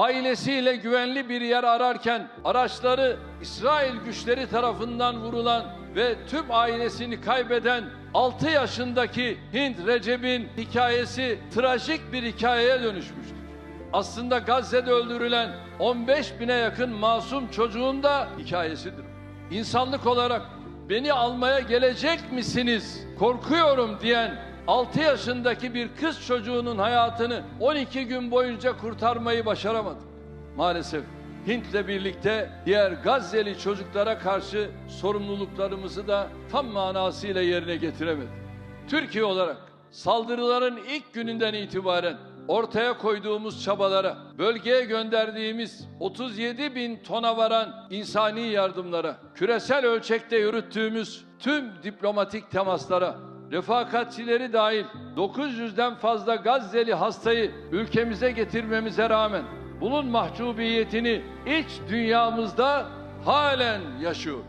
ailesiyle güvenli bir yer ararken araçları İsrail güçleri tarafından vurulan ve tüm ailesini kaybeden 6 yaşındaki Hint Recep'in hikayesi trajik bir hikayeye dönüşmüştür. Aslında Gazze'de öldürülen 15 bine yakın masum çocuğun da hikayesidir. İnsanlık olarak beni almaya gelecek misiniz? Korkuyorum diyen 6 yaşındaki bir kız çocuğunun hayatını 12 gün boyunca kurtarmayı başaramadık. Maalesef Hint'le birlikte diğer Gazze'li çocuklara karşı sorumluluklarımızı da tam manasıyla yerine getiremedik. Türkiye olarak saldırıların ilk gününden itibaren ortaya koyduğumuz çabalara, bölgeye gönderdiğimiz 37 bin tona varan insani yardımlara, küresel ölçekte yürüttüğümüz tüm diplomatik temaslara, refakatçileri dahil 900'den fazla Gazze'li hastayı ülkemize getirmemize rağmen bunun mahcubiyetini iç dünyamızda halen yaşıyoruz.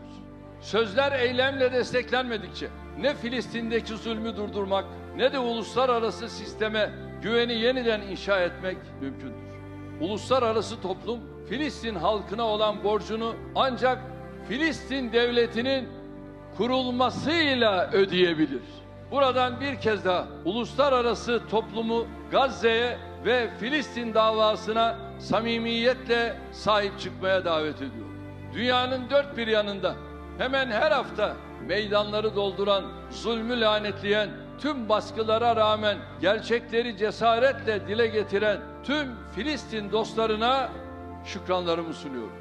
Sözler eylemle desteklenmedikçe ne Filistin'deki zulmü durdurmak ne de uluslararası sisteme güveni yeniden inşa etmek mümkündür. Uluslararası toplum Filistin halkına olan borcunu ancak Filistin devletinin kurulmasıyla ödeyebilir. Buradan bir kez daha uluslararası toplumu Gazze'ye ve Filistin davasına samimiyetle sahip çıkmaya davet ediyorum. Dünyanın dört bir yanında hemen her hafta meydanları dolduran, zulmü lanetleyen, tüm baskılara rağmen gerçekleri cesaretle dile getiren tüm Filistin dostlarına şükranlarımı sunuyorum.